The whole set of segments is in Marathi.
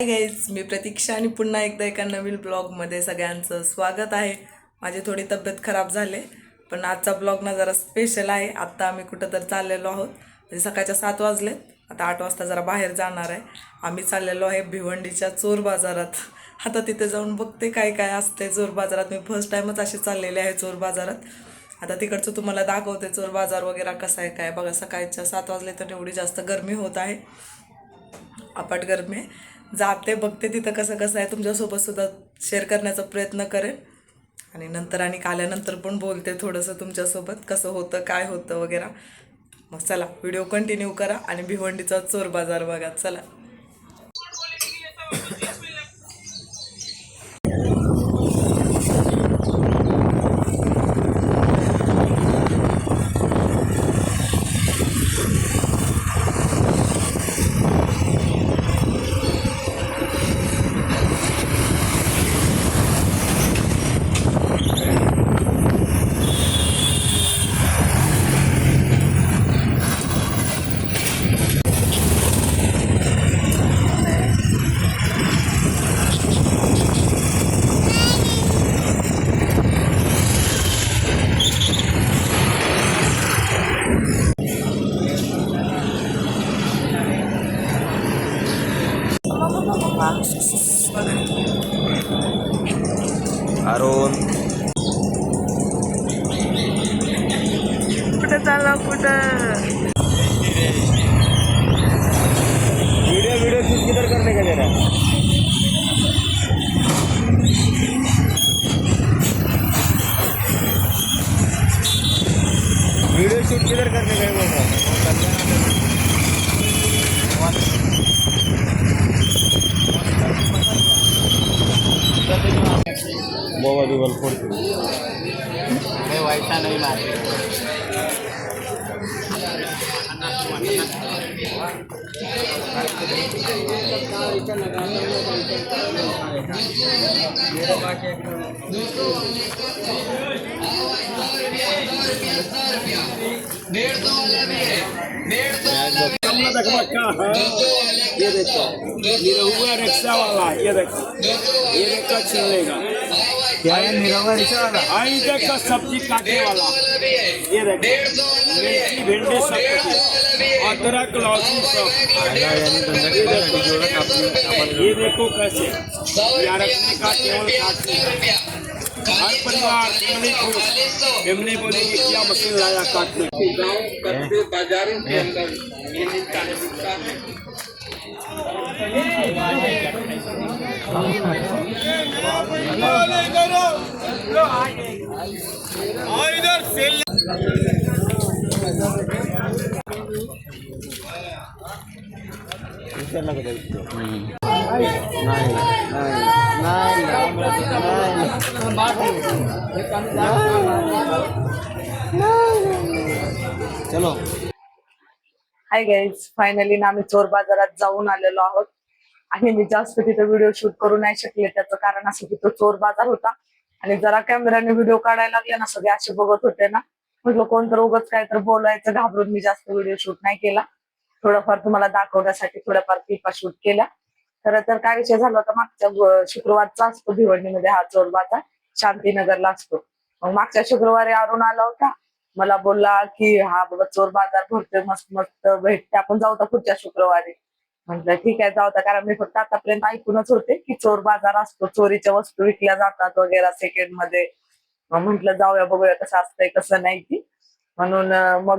गाईज मी प्रतीक्षा आणि पुन्हा एकदा एका नवीन ब्लॉगमध्ये सगळ्यांचं स्वागत आहे. माझी थोडी तब्येत खराब झाले पण आजचा ब्लॉग ना जरा स्पेशल आहे. आत्ता आम्ही कुठं तर चाललेलो आहोत. म्हणजे सकाळच्या सात वाजले आता आठ वाजता जरा बाहेर जाणार आहे. आम्ही चाललेलो आहे भिवंडीच्या चोर बाजारात. आता तिथे जाऊन बघते काय काय असते चोर बाजारात. मी फर्स्ट टाईमच असे चाललेले आहे चोर बाजारात. आता तिकडचं तुम्हाला दाखवते चोर बाजार वगैरे कसं आहे काय बघा सकाळच्या सात वाजले तर एवढी जास्त गरमी होत आहे. अपाट गरमी आहे. जाते बघते तिथं कसं कसं आहे. तुमच्यासोबत सुद्धा शेअर करण्याचा प्रयत्न करेन. आणि नंतर आणि आल्यानंतर पण बोलते थोडंसं तुमच्यासोबत कसं होतं काय होतं वगैरे. मग चला व्हिडिओ कंटिन्यू करा आणि भिवंडीचा चोर बाजार बघा. चला. कुठं चालला कुठं? वीडियो वीडियो शूट किधर करने का जरा वीडियो शूट किधर करने का है बोल रहा मोबाइल के मैं वैसा नहीं मारती ये देखो निरहुआ रिक्शा वाला ये देखो ये देखो चलेगा क्या है आई देखो सब्जी काटने वाला ये देखो भिंडी सब कुछ अदरक लहसुन सब ये देखो कैसे? यहाँ रखने का केवल काटने का। हर परिवार फैमिली को फैमिली बोलेगी क्या मशीन लाया काटने की। गाँव कस्बे बाजारों के अंदर ये मिलता है बिकता है चलो. हाय गाईज फायनली ना आम्ही चोर बाजारात जाऊन आलेलो आहोत. आणि मी जास्त तिथे व्हिडिओ शूट करू नाही शकले त्याचं कारण असं की तो चोर बाजार होता. आणि जरा कॅमेऱ्याने व्हिडिओ काढायला लागले ना सगळे असे बघत होते ना. म्हटलं कोण तर उगच काय तर बोलायचं घाबरून मी जास्त व्हिडिओ शूट नाही केला. थोडंफार तुम्हाला दाखवण्यासाठी थोड्याफार क्लिपा शूट केल्या. खरं तर काय विषय झाला होता मागच्या शुक्रवारचा असतो भिवंडीमध्ये हा चोर बाजार शांतीनगरला असतो. मग मागच्या शुक्रवारी अरुण आला होता. मला बोलला की हा बाबा चोर बाजार भरतोय मस्त मस्त भेटते आपण जाऊ पुढच्या शुक्रवारी. म्हटलं ठीक आहे जाऊ कारण मी फक्त आतापर्यंत ऐकूनच होते की चोर बाजार असतो चोरीच्या वस्तू विकल्या जातात वगैरे सेकंडमध्ये म्हंटल म्हटलं जाऊया बघूया कसं असतंय कसं नाही की म्हणून मग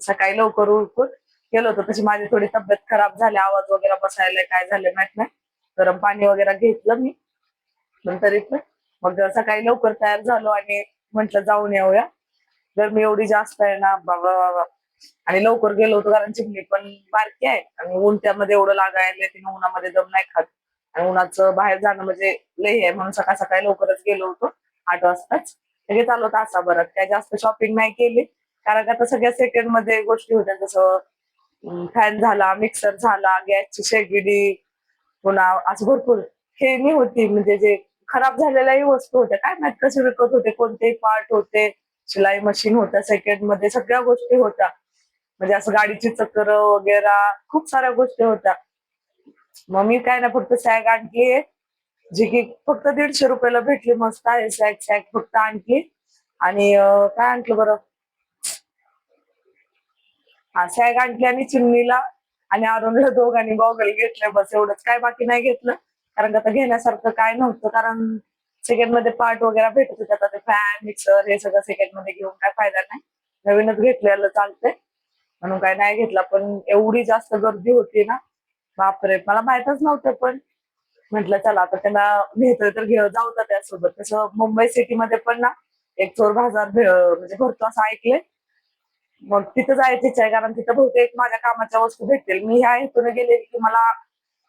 सकाळी लवकर उरकून गेलो होतो. तशी माझी थोडी तब्येत खराब झाली. आवाज वगैरे बसायला काय झालं माहीत नाही. गरम पाणी वगैरे घेतलं मी. नंतर इथं मग सकाळी लवकर तयार झालो आणि म्हंटल जाऊन येऊया. गरमी एवढी जास्त आहे ना बाबा बाबा आणि लवकर गेलो होतो कारण चिमणी पण बारकी आहे. आणि ऊन त्यामध्ये एवढं लागायला तिने उन्हामध्ये दम नाही खात. आणि उन्हाचं बाहेर जाणं म्हणजे लय आहे. म्हणून सकाळ सकाळी लवकरच गेलो होतो. आठ वाजताच. लगेच आलो तासाभरात. काय जास्त शॉपिंग नाही केली. कारण का आता सगळ्या सेकंडमध्ये गोष्टी होत्या. जसं फॅन झाला मिक्सर झाला गॅसची शेगडी पुन्हा असं भरपूर. खेळणी होती म्हणजे जे खराब झालेल्याही वस्तू होत्या. काय माहीत कसे विकत होते कोणतेही पार्ट होते शिलाई मशीन होत्या सेकंडमध्ये सगळ्या गोष्टी होत्या. म्हणजे असं गाडीची चक्र वगैरे खूप साऱ्या गोष्टी होत्या. मग मी काय ना फक्त सॅग आणली जी की फक्त दीडशे रुपयाला भेटली मस्त आहे सॅग सॅग फक्त आणली. आणि काय आणलं बरं? हा सॅग आणली आणि चिमणीला आणि अरुणला दोघांनी गॉगल घेतलं. बस एवढंच. काय बाकी नाही घेतलं. कारण आता घेण्यासारखं काय नव्हतं. कारण सेकंडमध्ये पार्ट वगैरे भेटत होते. आता ते फॅन मिक्सर हे सगळं सेकंडमध्ये घेऊन काय फायदा नाही. नवीनच घेतलेलं चालतंय. म्हणून काय नाही घेतला. पण एवढी जास्त गर्दी होती ना. बापरे. मला माहितच नव्हतं पण. म्हटलं चला आता त्यांना घेतोय तर घेऊ जाऊ त्यासोबत. तसं मुंबई सिटी मध्ये पण ना एक चोर बाजार म्हणजे भरतो असं ऐकलंय. मग तिथं जायचीच आहे कारण तिथं बहुतेक माझ्या कामाच्या वस्तू भेटतील. मी ह्या हेतून गेले की मला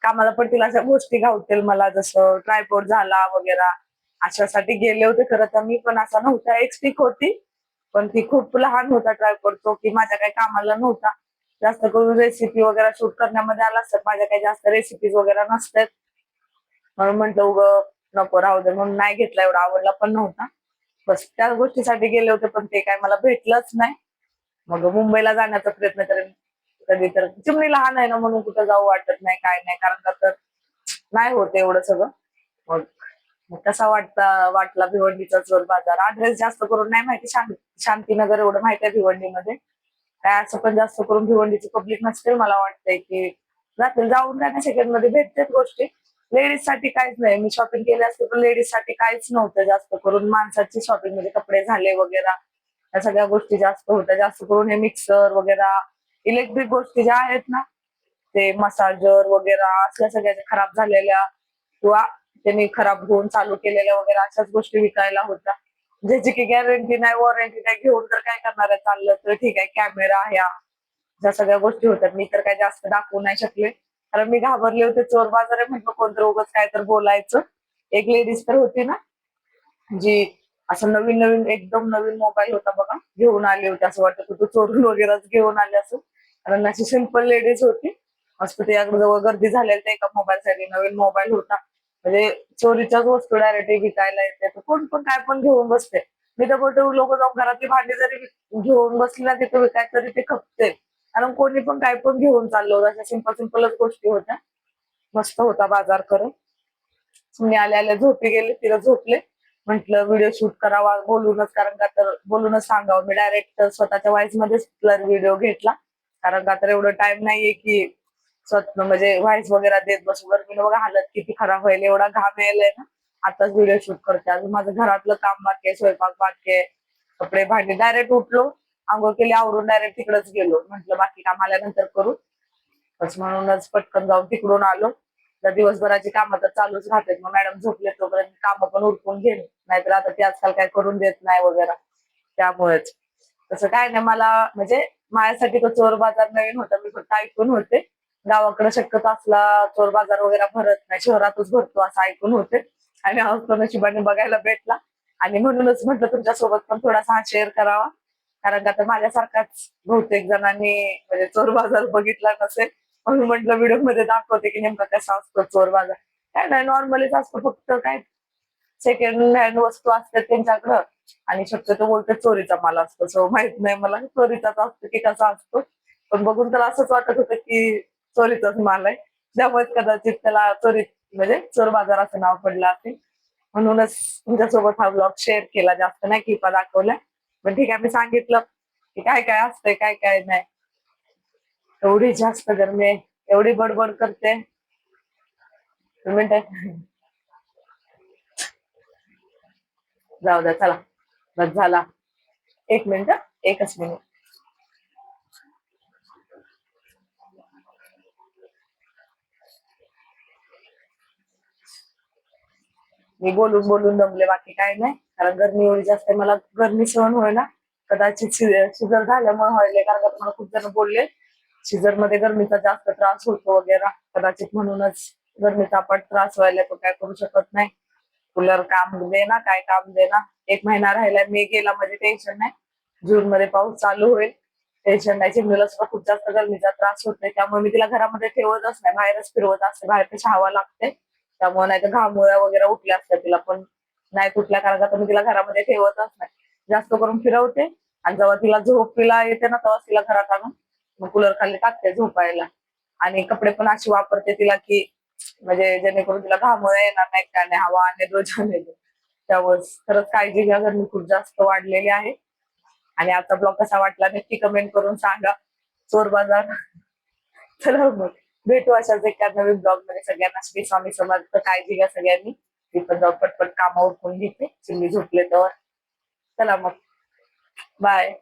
कामाला पडतील अशा गोष्टी घावतील मला जसं ट्रायपोर्ट झाला वगैरे अशासाठी गेले होते. खरं तर मी पण असा नव्हता एक स्टिक होती पण ती खूप लहान होता ट्रायपोर्ट तो की माझ्या काही कामाला नव्हता. जास्त करून रेसिपी वगैरे शूट करण्यामध्ये आला असतात माझ्या काही जास्त रेसिपीज वगैरे नसतात. म्हणून म्हटलं उग नको राहू दे. म्हणून नाही घेतला एवढा आवडला पण नव्हता. बस त्या गोष्टीसाठी गेले होते पण ते काय मला भेटलंच नाही. मग मुंबईला जाण्याचा प्रयत्न करेन. कधी तर चिमणी लहान आहे ना म्हणून कुठं जाऊ वाटत नाही काय नाही. कारण का तर नाही होत एवढं सगळं. मग कसा वाटता वाटला भिवंडीचा चोर बाजार? ऍड्रेस जास्त करून नाही माहिती. शां- शांतीनगर एवढं माहिती आहे भिवंडीमध्ये. काय असं पण जास्त करून भिवंडीची पब्लिक नसतील मला वाटतंय की जातील. जाऊन जाण्या सेकंडमध्ये भेटतात गोष्टी. लेडीजसाठी काहीच नाही. मी शॉपिंग केली असते पण लेडीजसाठी काहीच नव्हतं जास्त करून. माणसाची शॉपिंग म्हणजे कपडे झाले वगैरे. या सगळ्या गोष्टी जास्त होत्या. जास्त करून हे मिक्सर वगैरे इलेक्ट्रिक गोष्टी ज्या आहेत ना ते मसाजर वगैरे असल्या सगळ्या खराब झालेल्या किंवा त्यांनी खराब होऊन चालू केलेल्या वगैरे अशाच गोष्टी विकायला होत्या. ज्याची की गॅरंटी नाही वॉरंटी नाही घेऊन तर काय करणार आहे? चाललं तर ठीक आहे कॅमेरा ह्या ज्या सगळ्या गोष्टी होत्या मी तर काय जास्त दाखवू नाही शकले. कारण मी घाबरले होते चोर बाजार आहे म्हटलं कोणतं उगाच काय तर बोलायचं. एक लेडीज तर होती ना जी असं नवीन नवीन एकदम नवीन मोबाईल होता बघा. घेऊन आले होते असं वाटत होतं चोरून वगैरेच घेऊन आले असं कारण अशी सिंपल लेडीज होती. हॉस्पिटल त्याच्याकडे जवळ गर्दी झालेली त्या एका मोबाईल साठी. नवीन मोबाईल होता. म्हणजे चोरीच्याच वस्तू डायरेक्ट विकायला येते. तर कोण पण काय पण घेऊन बसते. मी तर बोलतो लोक जाऊन घरातली भांडी जरी घेऊन बसली ना तिथे विकाय तरी ते खपते कारण कोणी पण काय पण घेऊन चाललो होतं. अशा सिंपल सिंपलच गोष्टी होत्या. मस्त होता बाजार करत मी आले आले झोपी गेले तिला झोपले. म्हंटल व्हिडिओ शूट करावा बोलूनच कारण का तर बोलूनच सांगावं. मी डायरेक्ट स्वतःच्या व्हॉइस मध्येच व्हिडिओ घेतला. कारण का तर एवढं टाइम नाहीये की स्वतः म्हणजे व्हॉइस वगैरे देत बसू. गरमीनं बघा हालत किती खराब व्हायला एवढा घाम यायलाय ना. आताच व्हिडिओ शूट करते. अजून माझं घरातलं काम बाकी आहे स्वयंपाक बाकी आहे कपडे भांडे. डायरेक्ट उठलो आंघोळ केली आवरून डायरेक्ट तिकडच गेलो. म्हंटल बाकी काम आल्यानंतर करू. बस म्हणूनच पटकन जाऊन तिकडून आलो. तर दिवसभराची कामं तर चालूच राहतात. मग मॅडम झोपले तोपर्यंत कामं पण उरकून घेईन नाहीतर आता ती आजकाल काय करून देत नाही वगैरे. त्यामुळेच. तसं काय नाही मला म्हणजे माझ्यासाठी तो चोर बाजार नवीन होता. मी फक्त ऐकून होते. गावाकडे शक्यतो असला चोर बाजार वगैरे भरत नाही. शहरातच भरतो असं ऐकून होते. आणि नशिबाने बघायला भेटला. आणि म्हणूनच म्हटलं तुमच्यासोबत पण थोडासा हा शेअर करावा. कारण का तर माझ्यासारखाच बहुतेक जणांनी म्हणजे चोर बाजार बघितला नसेल. म्हणून म्हटलं व्हिडिओमध्ये दाखवते की नेमका कसा असतो चोर बाजार काय नाही नॉर्मलीच असतो फक्त काय सेकंड हँड वस्तू असतात त्यांच्याकडं. आणि शक्यतो बोलते चोरीचा माल असतो. सो माहीत नाही मला चोरीचाच असतो की कसा असतो. पण बघून त्याला असंच वाटत होतं की चोरीचाच माल आहे. त्यामुळे कदाचित त्याला चोरी म्हणजे चोर बाजार असं नाव पडलं असेल. म्हणूनच तुमच्यासोबत हा ब्लॉग शेअर केला जास्त नाही किपा दाखवल्या पण ठीक आहे मी सांगितलं की काय काय असतंय काय काय नाही. एवढी जास्त गरमी आहे एवढी बडबड करते. जाऊ द्या चला बस झाला. एक मिनिट एकच मिनिट. मी बोलून बोलून दमले बाकी काय नाही. कारण गरमी एवढी जास्त मला गरमी सहन होईना. कदाचित शिजर झाल्यामुळे व्हायले कारण मला खूप जण बोलले. शिजरमध्ये गरमीचा जास्त त्रास होतो वगैरे कदाचित म्हणूनच गरमीचा आपण त्रास व्हायला तो काय करू शकत नाही. कूलर काम दे ना काय काम दे ना. एक महिना राहिला मे गेला म्हणजे टेन्शन नाही. जून मध्ये पाऊस चालू होईल. टेन्शन नाही चिमणीला सुद्धा खूप जास्त गरमीचा त्रास होतोय. त्यामुळे मी तिला घरामध्ये ठेवतच नाही बाहेरच फिरवत असते बाहेर पेक्षा हवा लागते. त्यामुळे नाही तर घामोळ्या वगैरे उठल्या असत्या तिला पण. नाही कुठल्या कारण मी तिला घरामध्ये ठेवतच नाही. जास्त करून फिरवते. आणि जेव्हा तिला झोप तिला येते ना तेव्हा तिला घरात आणून मग कूलर खाली टाकते झोपायला. आणि कपडे पण अशी वापरते तिला की म्हणजे जेणेकरून तिला घाम येणार नाहीत काय नाही हवा आणि रोज त्यावर खरंच काळजी घ्या गरमी खूप जास्त वाढलेली आहे. आणि आजचा ब्लॉग कसा वाटला नक्की कमेंट करून सांगा. चोर बाजार. चला मग भेटू अशाच एका नवीन ब्लॉगमध्ये. सगळ्यांना श्री स्वामी समर्थ काळजी घ्या सगळ्यांनी. मी पण जाऊ पटपट कामावर कोण घेते. चिमणी झोपले तर. चला मग. बाय